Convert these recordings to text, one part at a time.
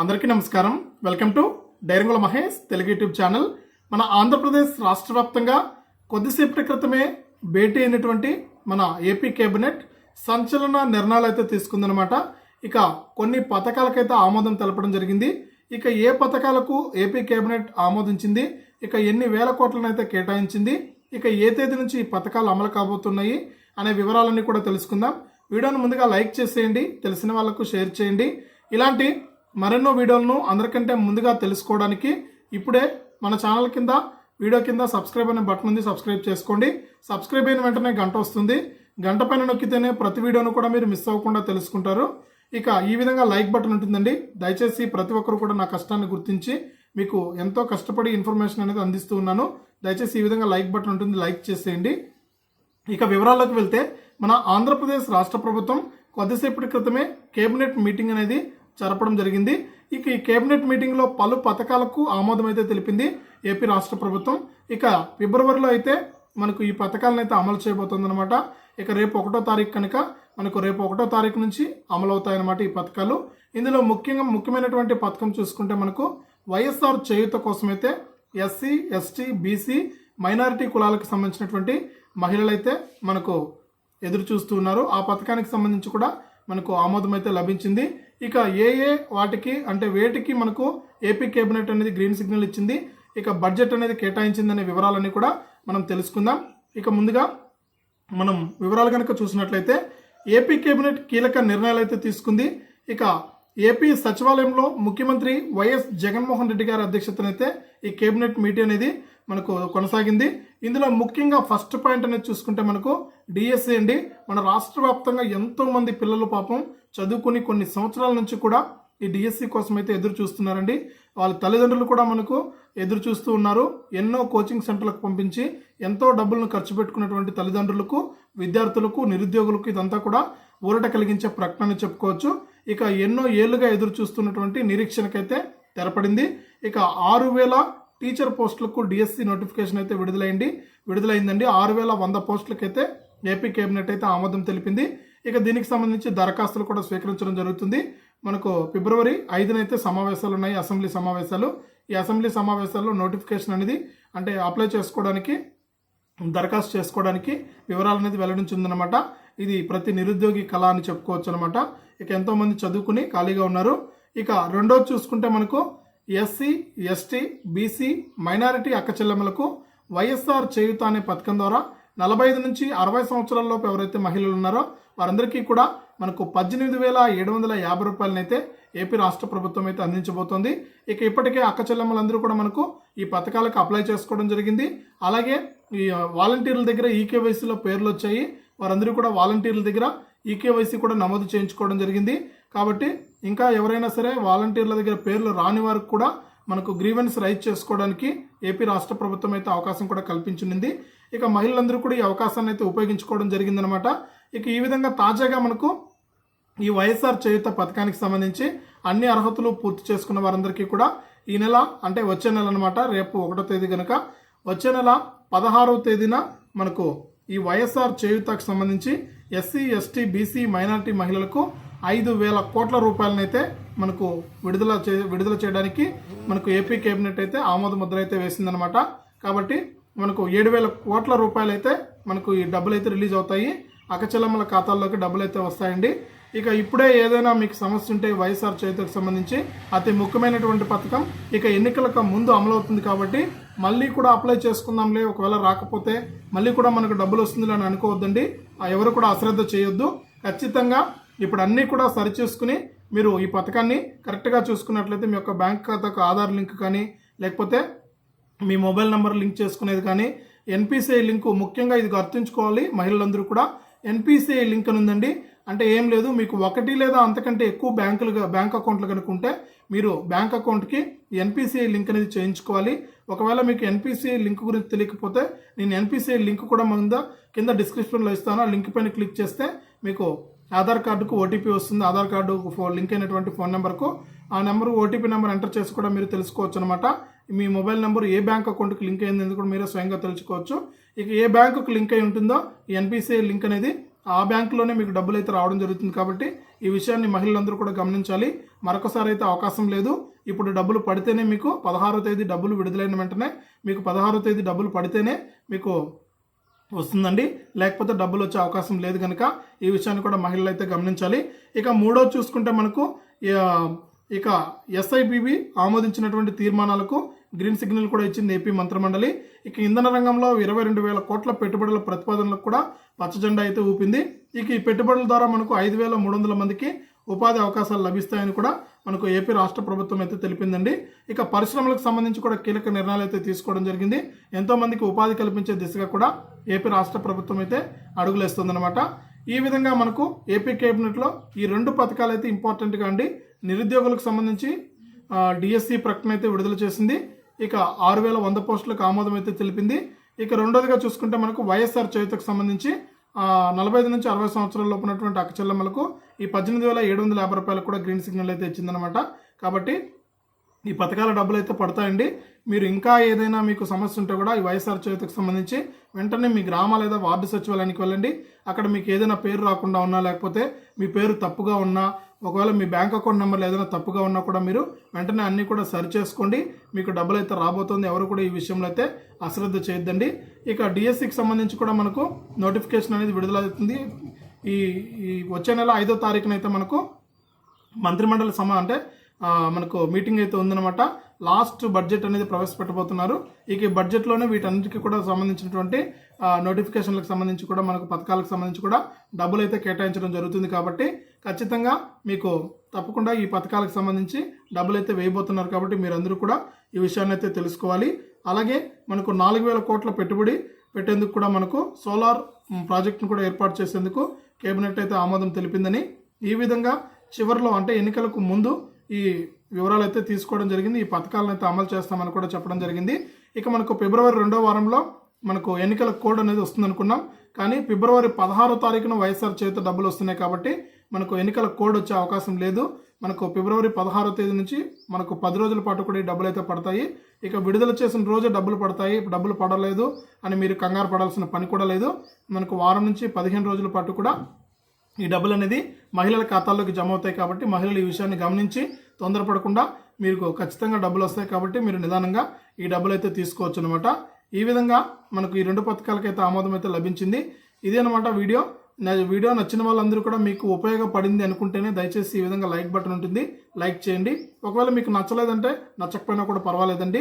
అందరికీ నమస్కారం. Welcome to Dairangula Mahesh Telugu YouTube channel. మన ఆంధ్రప్రదేశ్ రాష్ట్ర వ్యాప్తంగా కొద్దిసేపటి క్రితమే భేటీ అయినటువంటి మన ఏపీ కేబినెట్ సంచలన నిర్ణయాలు అయితే తీసుకుందనమాట ఇక కొన్ని పథకాలకైతే ఆమోదం తెలపడం జరిగింది. ఇక ఏ పథకాలకు ఏపీ కేబినెట్ ఆమోదించింది? ఇక ఎన్ని వేల కోట్లను అయితే కేటాయించింది? ఇక ఏ తేదీ నుంచి ఈ పథకాలు అమలు కాబోతున్నాయి? అనే వివరాలన్నీ కూడా తెలుసుకుందాం. వీడియోను ముందుగా లైక్ చేసేయండి. తెలిసిన వాళ్ళకు షేర్ చేయండి. ఇలాంటి మరెన్నో వీడియోలను అందరికంటే ముందుగా తెలుసుకోవడానికి ఇప్పుడే మన ఛానల్ కింద వీడియో కింద సబ్స్క్రైబ్ అనే బటన్ ఉంది సబ్స్క్రైబ్ చేసుకోండి. సబ్స్క్రైబ్ అయిన వెంటనే గంట వస్తుంది. గంట పైన నొక్కితేనే ప్రతి వీడియోను కూడా మీరు మిస్ అవ్వకుండా తెలుసుకుంటారు. ఇక ఈ విధంగా లైక్ బటన్ ఉంటుందండి. దయచేసి ప్రతి ఒక్కరు కూడా నా కష్టాన్ని గుర్తించి మీకు ఎంతో కష్టపడి ఇన్ఫర్మేషన్ అనేది అందిస్తూ ఉన్నాను. దయచేసి ఈ విధంగా లైక్ బటన్ ఉంటుంది లైక్ చేసేయండి. ఇక వివరాల్లోకి వెళ్తే మన ఆంధ్రప్రదేశ్ రాష్ట్ర ప్రభుత్వం కొద్దిసేపటి క్రితమే కేబినెట్ మీటింగ్ అనేది జరపడం జరిగింది. ఇక ఈ కేబినెట్ మీటింగ్లో పలు పథకాలకు ఆమోదం అయితే తెలిపింది ఏపీ రాష్ట్ర ప్రభుత్వం. ఇక ఫిబ్రవరిలో అయితే మనకు ఈ పథకాలను అయితే అమలు చేయబోతుందన్నమాట. ఇక రేపు ఒకటో తారీఖు కనుక మనకు రేపు ఒకటో తారీఖు నుంచి అమలు అవుతాయన్నమాట ఈ పథకాలు. ఇందులో ముఖ్యంగా ముఖ్యమైనటువంటి పథకం చూసుకుంటే మనకు వైఎస్ఆర్ చేయూత కోసమైతే ఎస్సీ ఎస్టీ బీసీ మైనారిటీ కులాలకు సంబంధించినటువంటి మహిళలైతే మనకు ఎదురు చూస్తూ ఉన్నారు. ఆ పథకానికి సంబంధించి కూడా మనకు ఆమోదం అయితే లభించింది. ఇక ఏ ఏ వాటికి అంటే వేటికి మనకు ఏపీ కేబినెట్ అనేది గ్రీన్ సిగ్నల్ ఇచ్చింది ఇక బడ్జెట్ అనేది కేటాయించిందనే వివరాలన్నీ కూడా మనం తెలుసుకుందాం. ఇక ముందుగా మనం వివరాలు కనుక చూసినట్లయితే ఏపీ కేబినెట్ కీలక నిర్ణయాలు అయితే తీసుకుంది. ఇక ఏపీ సచివాలయంలో ముఖ్యమంత్రి వైఎస్ జగన్మోహన్ రెడ్డి గారి అధ్యక్షతనైతే ఈ కేబినెట్ మీటింగ్ అనేది మనకు కొనసాగింది. ఇందులో ముఖ్యంగా ఫస్ట్ పాయింట్ అనేది చూసుకుంటే మనకు డిఎస్సి అండి. మన రాష్ట్ర వ్యాప్తంగా ఎంతో మంది పిల్లలు పాపం చదువుకుని కొన్ని సంవత్సరాల నుంచి కూడా ఈ డిఎస్సి కోసం అయితే ఎదురు చూస్తున్నారండి. వాళ్ళ తల్లిదండ్రులు కూడా మనకు ఎదురు చూస్తూ ఉన్నారు. ఎన్నో కోచింగ్ సెంటర్లకు పంపించి ఎంతో డబ్బులను ఖర్చు పెట్టుకున్నటువంటి తల్లిదండ్రులకు విద్యార్థులకు నిరుద్యోగులకు ఇదంతా కూడా ఊరట కలిగించే ప్రకటన చెప్పుకోవచ్చు. ఇక ఎన్నో ఏళ్ళుగా ఎదురు చూస్తున్నటువంటి నిరీక్షణకైతే తెరపడింది. ఇక ఆరు వేల టీచర్ పోస్టులకు డిఎస్సి నోటిఫికేషన్ అయితే విడుదలైంది. విడుదలైందండి. ఆరు వేల వంద పోస్టులకైతే ఏపీ కేబినెట్ అయితే ఆమోదం తెలిపింది. ఇక దీనికి సంబంధించి దరఖాస్తులు కూడా స్వీకరించడం జరుగుతుంది. మనకు ఫిబ్రవరి ఐదునైతే సమావేశాలు ఉన్నాయి అసెంబ్లీ సమావేశాలు. ఈ అసెంబ్లీ సమావేశాల్లో నోటిఫికేషన్ అనేది అంటే అప్లై చేసుకోవడానికి దరఖాస్తు చేసుకోవడానికి వివరాలు అనేది వెల్లడించిందనమాట ఇది ప్రతి నిరుద్యోగి కళ అని చెప్పుకోవచ్చు అనమాట ఇక ఎంతోమంది చదువుకుని ఖాళీగా ఉన్నారు. ఇక రెండోది చూసుకుంటే మనకు ఎస్సీ ఎస్టీ బీసీ మైనారిటీ అక్కచెల్లెమ్మలకు వైఎస్ఆర్ చేయుత అనే పథకం ద్వారా నలభై ఐదు నుంచి అరవై సంవత్సరాలలోపు ఎవరైతే మహిళలు ఉన్నారో వారందరికీ కూడా మనకు పద్దెనిమిది వేల ఏడు వందల యాభై రూపాయలనైతే ఏపీ రాష్ట్ర ప్రభుత్వం అయితే అందించబోతోంది. ఇక ఇప్పటికే అక్క చెల్లెమ్మలందరూ కూడా మనకు ఈ పథకాలకు అప్లై చేసుకోవడం జరిగింది. అలాగే ఈ వాలంటీర్ల దగ్గర ఈకేవైసీలో పేర్లు వచ్చాయి. వారందరూ కూడా వాలంటీర్ల దగ్గర ఈకేవైసీ కూడా నమోదు చేయించుకోవడం జరిగింది. కాబట్టి ఇంకా ఎవరైనా సరే వాలంటీర్ల దగ్గర పేర్లు రాని వారికి కూడా మనకు గ్రీవెన్స్ రైజ్ చేసుకోవడానికి ఏపీ రాష్ట్ర ప్రభుత్వం అయితే అవకాశం కూడా కల్పించింది ఇక మహిళలందరూ కూడా ఈ అవకాశాన్ని అయితే ఉపయోగించుకోవడం జరిగిందనమాట ఇక ఈ విధంగా తాజాగా మనకు ఈ వైఎస్ఆర్ చేయుత పథకానికి సంబంధించి అన్ని అర్హతలు పూర్తి చేసుకున్న వారందరికీ కూడా ఈ నెల అంటే వచ్చే నెల అనమాట రేపు ఒకటో తేదీ కనుక వచ్చే నెల పదహారవ తేదీన మనకు ఈ వైఎస్ఆర్ చేయుతకు సంబంధించి ఎస్సీ ఎస్టీ బీసీ మైనారిటీ మహిళలకు ఐదు వేల కోట్ల రూపాయలనైతే మనకు విడుదల చే విడుదల చేయడానికి మనకు ఏపీ కేబినెట్ అయితే ఆమోద ముద్ర అయితే వేసిందనమాట కాబట్టి మనకు ఏడు వేల కోట్ల రూపాయలు అయితే మనకు ఈ డబ్బులు అయితే రిలీజ్ అవుతాయి. అకచలమ్మల ఖాతాల్లోకి డబ్బులు అయితే వస్తాయండి. ఇక ఇప్పుడే ఏదైనా మీకు సమస్య ఉంటే వైఎస్ఆర్ చేతికి సంబంధించి అతి ముఖ్యమైనటువంటి పథకం. ఇక ఎన్నికలకు ముందు అమలవుతుంది కాబట్టి మళ్ళీ కూడా అప్లై చేసుకుందాంలే. ఒకవేళ రాకపోతే మళ్ళీ కూడా మనకు డబ్బులు వస్తుంది అని అనుకోవద్దండి. ఆ ఎవరు కూడా అశ్రద్ధ చేయొద్దు. ఖచ్చితంగా ఇప్పుడు అన్నీ కూడా సరిచూసుకుని మీరు ఈ పథకాన్ని కరెక్ట్గా చూసుకున్నట్లయితే మీ యొక్క బ్యాంక్ ఖాతాకు ఆధార్ లింక్ కానీ లేకపోతే మీ మొబైల్ నెంబర్ లింక్ చేసుకునేది కానీ ఎన్పిసిఐ లింకు ముఖ్యంగా ఇది గుర్తుంచుకోవాలి. మహిళలందరూ కూడా ఎన్పిసిఐ లింక్ అని ఉందండి. అంటే ఏం లేదు మీకు ఒకటి లేదా అంతకంటే ఎక్కువ బ్యాంకులుగా బ్యాంక్ అకౌంట్లు కనుక ఉంటే మీరు బ్యాంక్ అకౌంట్కి ఎన్పిసిఐ లింక్ అనేది చేయించుకోవాలి. ఒకవేళ మీకు ఎన్పిసిఐ లింక్ గురించి తెలియకపోతే నేను ఎన్పిసిఐ లింక్ కూడా ముందు కింద డిస్క్రిప్షన్లో ఇస్తాను. ఆ లింక్ పైన క్లిక్ చేస్తే మీకు ఆధార్ కార్డుకు ఓటీపీ వస్తుంది. ఆధార్ కార్డు ఫోన్ లింక్ అయినటువంటి ఫోన్ నెంబర్కు ఆ నెంబర్ ఓటీపీ నెంబర్ ఎంటర్ చేసి కూడా మీరు తెలుసుకోవచ్చు అనమాట మీ మొబైల్ నెంబర్ ఏ బ్యాంక్ అకౌంట్కి లింక్ అయింది కూడా మీరే స్వయంగా తెలుసుకోవచ్చు. ఇక ఏ బ్యాంకుకు లింక్ అయి ఉంటుందో ఎన్పిసిఐ లింక్ అనేది ఆ బ్యాంకులోనే మీకు డబ్బులు అయితే రావడం జరుగుతుంది కాబట్టి ఈ విషయాన్ని మహిళలందరూ కూడా గమనించాలి. మరొకసారి అయితే అవకాశం లేదు. ఇప్పుడు డబ్బులు పడితేనే మీకు పదహారో తేదీ డబ్బులు విడుదలైన వెంటనే మీకు పదహారో తేదీ డబ్బులు పడితేనే మీకు వస్తుందండి. లేకపోతే డబ్బులు వచ్చే అవకాశం లేదు కనుక ఈ విషయాన్ని కూడా మహిళలు అయితే గమనించాలి. ఇక మూడో చూసుకుంటే మనకు ఇక ఎస్ఐబిబి ఆమోదించినటువంటి తీర్మానాలకు గ్రీన్ సిగ్నల్ కూడా ఇచ్చింది ఏపీ మంత్రిమండలి. ఇక ఇంధన రంగంలో ఇరవై రెండు వేల కోట్ల పెట్టుబడుల ప్రతిపాదనలకు కూడా పచ్చజెండా అయితే ఊపింది. ఇక ఈ పెట్టుబడుల ద్వారా మనకు ఐదు వేల మూడు వందల మందికి ఉపాధి అవకాశాలు లభిస్తాయని కూడా మనకు ఏపీ రాష్ట్ర ప్రభుత్వం అయితే తెలిపిందండి. ఇక పరిశ్రమలకు సంబంధించి కూడా కీలక నిర్ణయాలు అయితే తీసుకోవడం జరిగింది. ఎంతో మందికి ఉపాధి కల్పించే దిశగా కూడా ఏపీ రాష్ట్ర ప్రభుత్వం అయితే అడుగులేస్తుందన్నమాట. ఈ విధంగా మనకు ఏపీ కేబినెట్లో ఈ రెండు పథకాలు అయితే ఇంపార్టెంట్గా అండి. నిరుద్యోగులకు సంబంధించి డిఎస్సి ప్రకటన అయితే విడుదల చేసింది. ఇక ఆరు వేల వంద పోస్టులకు ఆమోదం అయితే తెలిపింది. ఇక రెండోదిగా చూసుకుంటే మనకు వైఎస్ఆర్ చేయుతకు సంబంధించి నలభై ఐదు నుంచి అరవై సంవత్సరాల లోపు ఉన్నటువంటి అక్కచెల్లెమ్మలకు ఈ పద్దెనిమిది వేల ఏడు వందల యాభై రూపాయలకు కూడా గ్రీన్ సిగ్నల్ అయితే ఇచ్చిందనమాట కాబట్టి ఈ పథకాల డబ్బులు అయితే పడతాయండి. మీరు ఇంకా ఏదైనా మీకు సమస్య ఉంటే కూడా ఈ వైఎస్ఆర్ చేతికి సంబంధించి వెంటనే మీ గ్రామ లేదా వార్డు సచివాలయానికి వెళ్ళండి. అక్కడ మీకు ఏదైనా పేరు రాకుండా ఉన్నా లేకపోతే మీ పేరు తప్పుగా ఉన్నా ఒకవేళ మీ బ్యాంక్ అకౌంట్ నెంబర్లు ఏదైనా తప్పుగా ఉన్నా కూడా మీరు వెంటనే అన్నీ కూడా సరి చేసుకోండి. మీకు డబ్బులు అయితే రాబోతుంది. ఎవరు కూడా ఈ విషయంలో అయితే అశ్రద్ధ చేయొద్దండి. ఇక డిఎస్సికి సంబంధించి కూడా మనకు నోటిఫికేషన్ అనేది విడుదలవుతుంది. ఈ ఈ వచ్చే నెల ఐదో తారీఖున అయితే మనకు మంత్రిమండలి సమా అంటే మనకు మీటింగ్ అయితే ఉందన్నమాట. లాస్ట్ బడ్జెట్ అనేది ప్రవేశపెట్టబోతున్నారు. ఇక బడ్జెట్లోనే వీటన్నిటికీ కూడా సంబంధించినటువంటి నోటిఫికేషన్లకు సంబంధించి కూడా మనకు పథకాలకు సంబంధించి కూడా డబ్బులు అయితే కేటాయించడం జరుగుతుంది కాబట్టి ఖచ్చితంగా మీకు తప్పకుండా ఈ పథకాలకు సంబంధించి డబ్బులు అయితే వేయబోతున్నారు కాబట్టి మీరందరూ కూడా ఈ విషయాన్ని అయితే తెలుసుకోవాలి. అలాగే మనకు నాలుగు వేల కోట్ల పెట్టుబడి పెట్టేందుకు కూడా మనకు సోలార్ ప్రాజెక్టును కూడా ఏర్పాటు చేసేందుకు కేబినెట్ అయితే ఆమోదం తెలిపిందని ఈ విధంగా చివరిలో అంటే ఎన్నికలకు ముందు ఈ వివరాలు అయితే తీసుకోవడం జరిగింది. ఈ పథకాలను అయితే అమలు చేస్తామని కూడా చెప్పడం జరిగింది. ఇక మనకు ఫిబ్రవరి రెండో వారంలో మనకు ఎన్నికల కోడ్ అనేది వస్తుంది అనుకున్నాం. కానీ ఫిబ్రవరి పదహారో తారీఖున వైఎస్ఆర్ చేత డబ్బులు వస్తున్నాయి కాబట్టి మనకు ఎన్నికల కోడ్ వచ్చే అవకాశం లేదు. మనకు ఫిబ్రవరి పదహారో తేదీ నుంచి మనకు పది రోజుల పాటు కూడా ఈ డబ్బులు అయితే పడతాయి. ఇక విడుదల చేసిన రోజే డబ్బులు పడతాయి. డబ్బులు పడలేదు అని మీరు కంగారు పడాల్సిన పని కూడా లేదు. మనకు వారం నుంచి పదిహేను రోజుల పాటు కూడా ఈ డబ్బులు అనేది మహిళల ఖాతాల్లోకి జమ అవుతాయి కాబట్టి మహిళలు ఈ విషయాన్ని గమనించి తొందరపడకుండా మీకు ఖచ్చితంగా డబ్బులు వస్తాయి కాబట్టి మీరు నిదానంగా ఈ డబ్బులు అయితే తీసుకోవచ్చు అనమాట ఈ విధంగా మనకు ఈ రెండు పథకాలకైతే ఆమోదం అయితే లభించింది. ఇదే అనమాట వీడియో. నా వీడియో నచ్చిన వాళ్ళందరూ కూడా మీకు ఉపయోగపడింది అనుకుంటేనే దయచేసి ఈ విధంగా లైక్ బటన్ ఉంటుంది. లైక్ చేయండి. ఒకవేళ మీకు నచ్చలేదంటే నచ్చకపోయినా కూడా పర్వాలేదండి.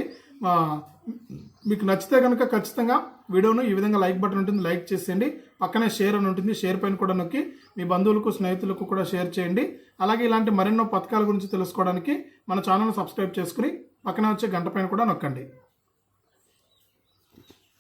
మీకు నచ్చితే కనుక ఖచ్చితంగా వీడియోను ఈ విధంగా లైక్ బటన్ ఉంటుంది లైక్ చేసేయండి. పక్కనే షేర్ అని ఉంటుంది షేర్ పైన కూడా నొక్కి మీ బంధువులకు స్నేహితులకు కూడా షేర్ చేయండి. అలాగే ఇలాంటి మరెన్నో పథకాల గురించి తెలుసుకోవడానికి మన ఛానల్ సబ్స్క్రైబ్ చేసుకుని పక్కనే వచ్చే గంట పైన కూడా నొక్కండి.